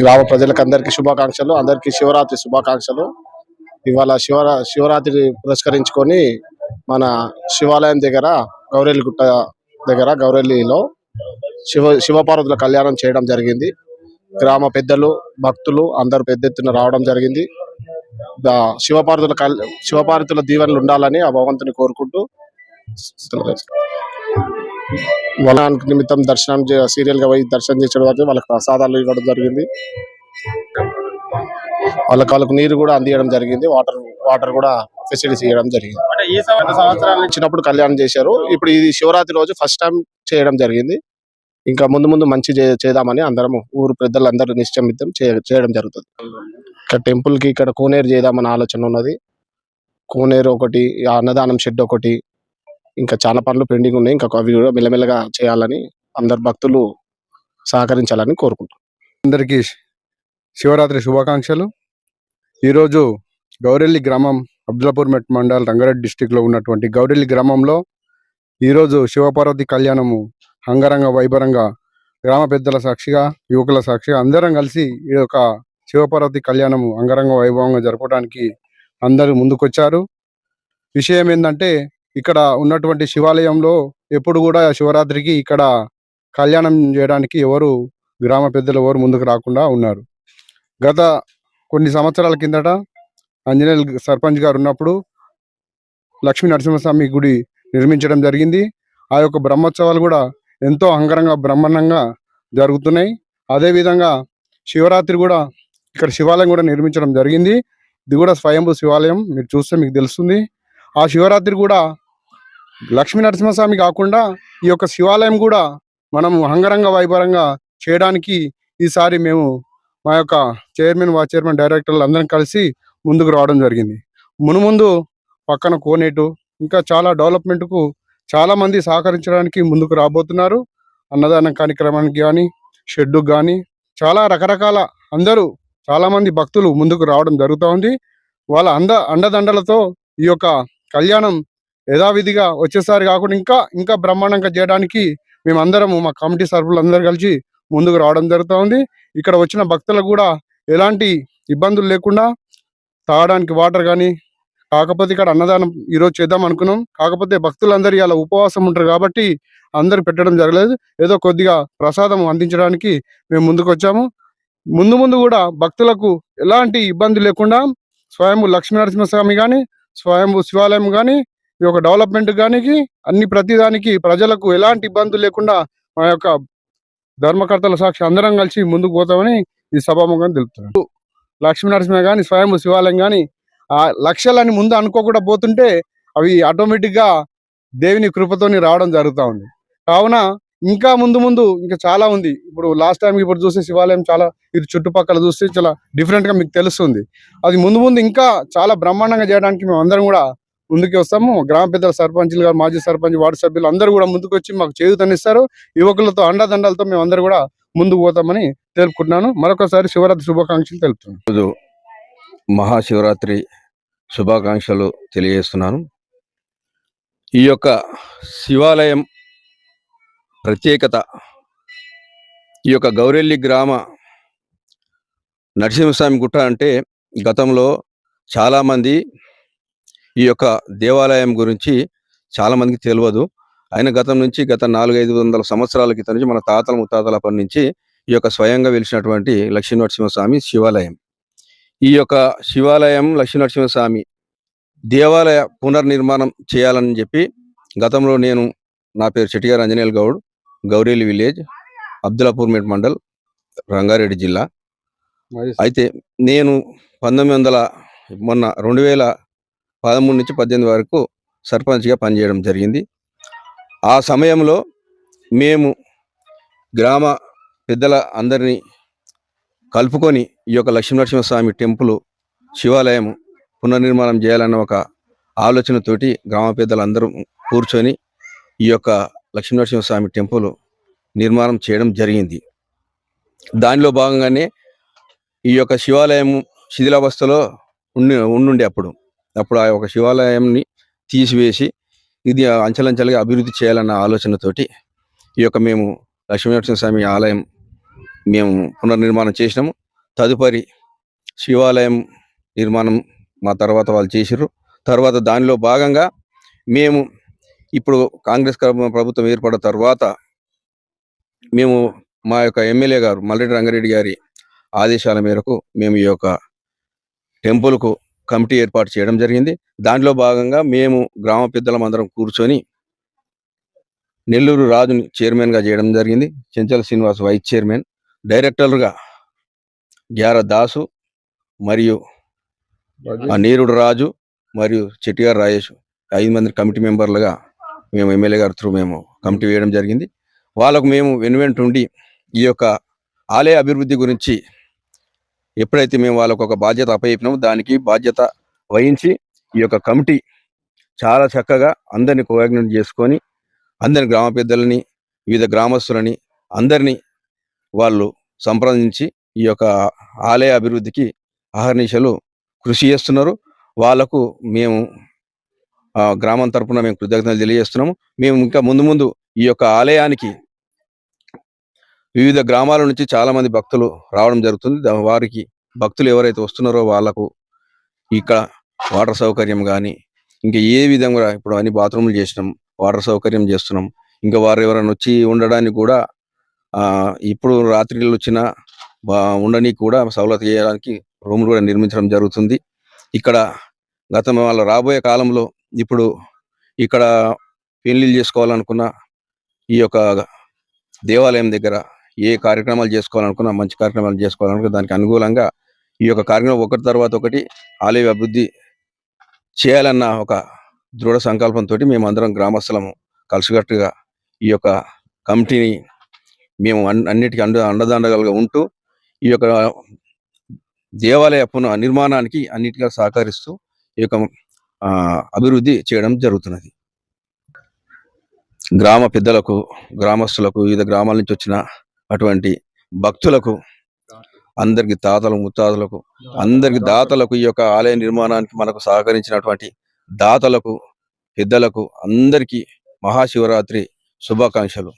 గ్రామ ప్రజలకు అందరికీ శుభాకాంక్షలు అందరికి శివరాత్రి శుభాకాంక్షలు. ఇవాళ శివరా శివరాత్రి పురస్కరించుకొని మన శివాలయం దగ్గర గౌరెల్లిగుట్ట దగ్గర గౌరెల్లిలో శివ శివపార్వతుల కళ్యాణం చేయడం జరిగింది. గ్రామ పెద్దలు భక్తులు అందరూ పెద్ద ఎత్తున రావడం జరిగింది. శివపార్వతుల కల్ శివపార్వతుల దీవెనలు ఉండాలని ఆ భగవంతుని కోరుకుంటూ వాళ్ళ నిమిత్తం దర్శనం సీరియల్గా పోయి దర్శనం చేసడం వరకు వాళ్ళకి ప్రసాదాలు ఇవ్వడం జరిగింది. వాళ్ళకి వాళ్ళకి నీరు కూడా అందియడం జరిగింది. వాటర్ వాటర్ కూడా ఫెసిలిటీస్ ఇవ్వడం జరిగింది. ఇచ్చినప్పుడు కళ్యాణం చేశారు. ఇప్పుడు ఇది శివరాత్రి రోజు ఫస్ట్ టైం చేయడం జరిగింది. ఇంకా ముందు ముందు మంచి చేద్దామని అందరం ఊరు పెద్దలు అందరూ నిశ్చయితం చే- చేయడం జరుగుతుంది. ఇక్కడ టెంపుల్కి ఇక్కడ కోనేరు చేద్దామని ఆలోచన ఉన్నది. కోనేరు ఒకటి అన్నదానం షెడ్ ఒకటి ఇంకా చాలా పనులు పెండింగ్ ఉన్నాయి. ఇంకా అవి కూడా మెల్లమెల్లగా చేయాలని అందరు భక్తులు సహకరించాలని కోరుకుంటున్నాం. అందరికీ శివరాత్రి శుభాకాంక్షలు. ఈరోజు గౌరెల్లి గ్రామం అబ్దుల్లాపూర్ మెట్ మండల్ రంగారెడ్డి డిస్టిక్లో ఉన్నటువంటి గౌరెల్లి గ్రామంలో ఈరోజు శివపార్వతి కళ్యాణము అంగరంగ వైభరంగా గ్రామ పెద్దల సాక్షిగా యువకుల సాక్షిగా అందరం కలిసి ఈ యొక్క శివపార్వతి కళ్యాణము అంగరంగ వైభవంగా జరపడానికి అందరూ ముందుకొచ్చారు. విషయం ఏంటంటే ఇక్కడ ఉన్నటువంటి శివాలయంలో ఎప్పుడు కూడా శివరాత్రికి ఇక్కడ కళ్యాణం చేయడానికి ఎవరు గ్రామ పెద్దలు ఎవరు ముందుకు రాకుండా ఉన్నారు. గత కొన్ని సంవత్సరాల కిందట ఆంజనేయులు సర్పంచ్ గారు ఉన్నప్పుడు లక్ష్మీ నరసింహస్వామి గుడి నిర్మించడం జరిగింది. ఆ యొక్క బ్రహ్మోత్సవాలు కూడా ఎంతో అంగరంగ బ్రహ్మాండంగా జరుగుతున్నాయి. అదేవిధంగా శివరాత్రి కూడా ఇక్కడ శివాలయం కూడా నిర్మించడం జరిగింది. ఇది కూడా స్వయంభూ శివాలయం మీరు చూస్తే మీకు తెలుస్తుంది. ఆ శివరాత్రి కూడా లక్ష్మీ నరసింహస్వామి కాకుండా ఈ యొక్క శివాలయం కూడా మనం అంగరంగ వైభవంగా చేయడానికి ఈసారి మేము మా యొక్క చైర్మన్ వా చైర్మన్ డైరెక్టర్లు అందరం కలిసి ముందుకు రావడం జరిగింది. మునుముందు పక్కన కోనేటు ఇంకా చాలా డెవలప్మెంట్కు చాలా మంది సహకరించడానికి ముందుకు రాబోతున్నారు. అన్నదాన కార్యక్రమానికి కానీ షెడ్డు కానీ చాలా రకరకాల అందరూ చాలామంది భక్తులు ముందుకు రావడం జరుగుతూ ఉంది. వాళ్ళ అంద అండదండలతో ఈ యొక్క కళ్యాణం యథావిధిగా వచ్చేసారి కాకుండా ఇంకా ఇంకా బ్రహ్మాండంగా చేయడానికి మేమందరము మా కమిటీ సభ్యులు అందరూ కలిసి ముందుకు రావడం జరుగుతూ ఉంది ఇక్కడ వచ్చిన భక్తులకు కూడా ఎలాంటి ఇబ్బందులు లేకుండా తాగడానికి వాటర్ కానీ కాకపోతే ఇక్కడ అన్నదానం ఈరోజు చేద్దాం అనుకున్నాం. కాకపోతే భక్తులందరూ ఇలా ఉపవాసం ఉంటారు కాబట్టి అందరు పెట్టడం జరగలేదు. ఏదో కొద్దిగా ప్రసాదం అందించడానికి మేము ముందుకు వచ్చాము. ముందు ముందు కూడా భక్తులకు ఎలాంటి ఇబ్బంది లేకుండా స్వయంభూ లక్ష్మీనరసింహస్వామి కానీ స్వయంభూ శివాలయం కానీ ఈ యొక్క డెవలప్మెంట్ కానీ అన్ని ప్రతిదానికి ప్రజలకు ఎలాంటి ఇబ్బందులు లేకుండా మా యొక్క ధర్మకర్తల సాక్షి అందరం కలిసి ముందుకు పోతామని ఈ సభాముఖం తెలుపుతున్నాను లక్ష్మీనరసింహ కానీ స్వయం శివాలయం కానీ ఆ లక్ష్యాలని ముందు అనుకోకుండా పోతుంటే అవి ఆటోమేటిక్గా దేవుని కృపతోని రావడం జరుగుతూ ఉంది. కావున ఇంకా ముందు ముందు ఇంకా చాలా ఉంది. ఇప్పుడు లాస్ట్ టైం ఇప్పుడు చూస్తే శివాలయం చాలా ఇది చుట్టుపక్కల చూస్తే చాలా డిఫరెంట్గా మీకు తెలుస్తుంది. అది ముందు ముందు ఇంకా చాలా బ్రహ్మాండంగా చేయడానికి మేము అందరం కూడా ముందుకు వస్తాము. గ్రామ పెద్దల సర్పంచులు గారు మాజీ సర్పంచ్ వార్డు సభ్యులు అందరూ కూడా ముందుకు వచ్చి మాకు చేయూతనిస్తారు యువకులతో అండదండలతో మేము అందరూ కూడా ముందుకు పోతామని తెలుపుకుంటున్నాను. మరొకసారి శివరాత్రి శుభాకాంక్షలు తెలుపుతున్నాను. మహాశివరాత్రి శుభాకాంక్షలు తెలియజేస్తున్నాను. ఈ యొక్క శివాలయం ప్రత్యేకత ఈ యొక్క గౌరెల్లి గ్రామ నరసింహస్వామి గుట్ట అంటే గతంలో చాలామంది ఈ యొక్క దేవాలయం గురించి చాలామందికి తెలియదు ఆయన గతం నుంచి గత నాలుగైదు వందల సంవత్సరాల క్రితం నుంచి మన తాతల ముత్తాతల పని నుంచి ఈ యొక్క స్వయంగా వెలిసినటువంటి లక్ష్మీ నరసింహస్వామి శివాలయం. ఈ యొక్క శివాలయం లక్ష్మీనరసింహస్వామి దేవాలయ పునర్నిర్మాణం చేయాలని చెప్పి గతంలో నేను నా పేరు చెట్టిగారు అంజనేయుల గౌడ్ గౌరేలి విలేజ్ అబ్దులాపూర్ మెట్ మండల్ రంగారెడ్డి జిల్లా. అయితే నేను పంతొమ్మిది వందల మొన్న రెండు వేల పదమూడు నుంచి పద్దెనిమిది వరకు సర్పంచ్గా పనిచేయడం జరిగింది. ఆ సమయంలో మేము గ్రామ పెద్దల అందరినీ కలుపుకొని ఈ యొక్క లక్ష్మీనరసింహస్వామి టెంపుల్ శివాలయం పునర్నిర్మాణం చేయాలన్న ఒక ఆలోచనతోటి గ్రామ పెద్దలందరూ కూర్చొని ఈ యొక్క లక్ష్మీనరసింహస్వామి టెంపుల్ నిర్మాణం చేయడం జరిగింది. దానిలో భాగంగానే ఈ యొక్క శివాలయం శిథిలావస్థలో ఉండి ఉండుండే అప్పుడు అప్పుడు ఆ యొక్క శివాలయంని తీసివేసి ఇది అంచెలంచెలుగా అభివృద్ధి చేయాలన్న ఆలోచనతోటి ఈ యొక్క మేము లక్ష్మీనరసింహస్వామి ఆలయం మేము పునర్నిర్మాణం చేసినాము. తదుపరి శివాలయం నిర్మాణం మా తర్వాత వాళ్ళు చేసిర్రు. తర్వాత దానిలో భాగంగా మేము ఇప్పుడు కాంగ్రెస్ ప్రభుత్వం ఏర్పడిన తర్వాత మేము మా యొక్క ఎమ్మెల్యే గారు మల్లెడ్డి రంగారెడ్డి గారి ఆదేశాల మేరకు మేము ఈ యొక్క టెంపుల్కు కమిటీ ఏర్పాటు చేయడం జరిగింది. దాంట్లో భాగంగా మేము గ్రామ పెద్దలం అందరం కూర్చొని నెల్లూరు రాజుని చైర్మన్గా చేయడం జరిగింది. చెంచల శ్రీనివాస్ వైస్ చైర్మన్ డైరెక్టర్గా గ్యార దాసు మరియు నీరుడు రాజు మరియు చెట్టిగారు రాజేష్ ఐదు మంది కమిటీ మెంబర్లుగా మేము ఎమ్మెల్యే గారి త్రూ మేము కమిటీ వేయడం జరిగింది. వాళ్ళకు మేము వెనువెంట ఉండి ఈ యొక్క ఆలయ అభివృద్ధి గురించి ఎప్పుడైతే మేము వాళ్ళకు ఒక బాధ్యత అప్పచెప్పినామో దానికి బాధ్యత వహించి ఈ యొక్క కమిటీ చాలా చక్కగా అందరిని కోఆర్డినేట్ చేసుకొని అందరి గ్రామ పెద్దలని వివిధ గ్రామస్తులని అందరినీ వాళ్ళు సంప్రదించి ఈ యొక్క ఆలయ అభివృద్ధికి అహర్నిశలు కృషి చేస్తున్నారు. వాళ్ళకు మేము ఆ, గ్రామం తరపున మేము కృతజ్ఞతలు తెలియజేస్తున్నాము. మేము ఇంకా ముందు ముందు ఈ యొక్క ఆలయానికి వివిధ గ్రామాల నుంచి చాలా మంది భక్తులు రావడం జరుగుతుంది. వారికి భక్తులు ఎవరైతే వస్తున్నారో వాళ్ళకు ఇక్కడ వాటర్ సౌకర్యం కానీ ఇంకా ఏ విధంగా ఇప్పుడు అన్ని బాత్రూమ్లు చేసినాం వాటర్ సౌకర్యం చేస్తున్నాం. ఇంకా వారు ఎవరైనా వచ్చి ఉండడానికి కూడా ఆ ఇప్పుడు రాత్రిళ్ళు వచ్చిన ఉండడానికి కూడా సౌలత్ చేయడానికి రూములు కూడా నిర్మించడం జరుగుతుంది. ఇక్కడ గతం వాళ్ళ రాబోయే కాలంలో ఇప్పుడు ఇక్కడ పెళ్ళిళ్ళు చేసుకోవాలనుకున్న ఈ యొక్క దేవాలయం దగ్గర ఏ కార్యక్రమాలు చేసుకోవాలనుకున్నా మంచి కార్యక్రమాలు చేసుకోవాలనుకున్నా దానికి అనుకూలంగా ఈ యొక్క కార్యక్రమం ఒకటి తర్వాత ఒకటి ఆలయ అభివృద్ధి చేయాలన్న ఒక దృఢ సంకల్పంతో మేము అందరం గ్రామస్తులము కలిసికట్టుగా ఈ యొక్క కమిటీని మేము అన్- అన్నిటికీ అండ అండదండగలుగా ఉంటూ ఈ యొక్క దేవాలయ పునః నిర్మాణానికి అన్నిటిగా సహకరిస్తూ ఈ యొక్క అభివృద్ధి చేయడం జరుగుతున్నది. గ్రామ పెద్దలకు గ్రామస్తులకు వివిధ గ్రామాల నుంచి వచ్చిన అటువంటి భక్తులకు అందరికి తాతలు ముత్తాతలకు అందరికి దాతలకు ఈ యొక్క ఆలయ నిర్మాణానికి మనకు సహకరించినటువంటి దాతలకు పెద్దలకు అందరికీ మహాశివరాత్రి శుభాకాంక్షలు.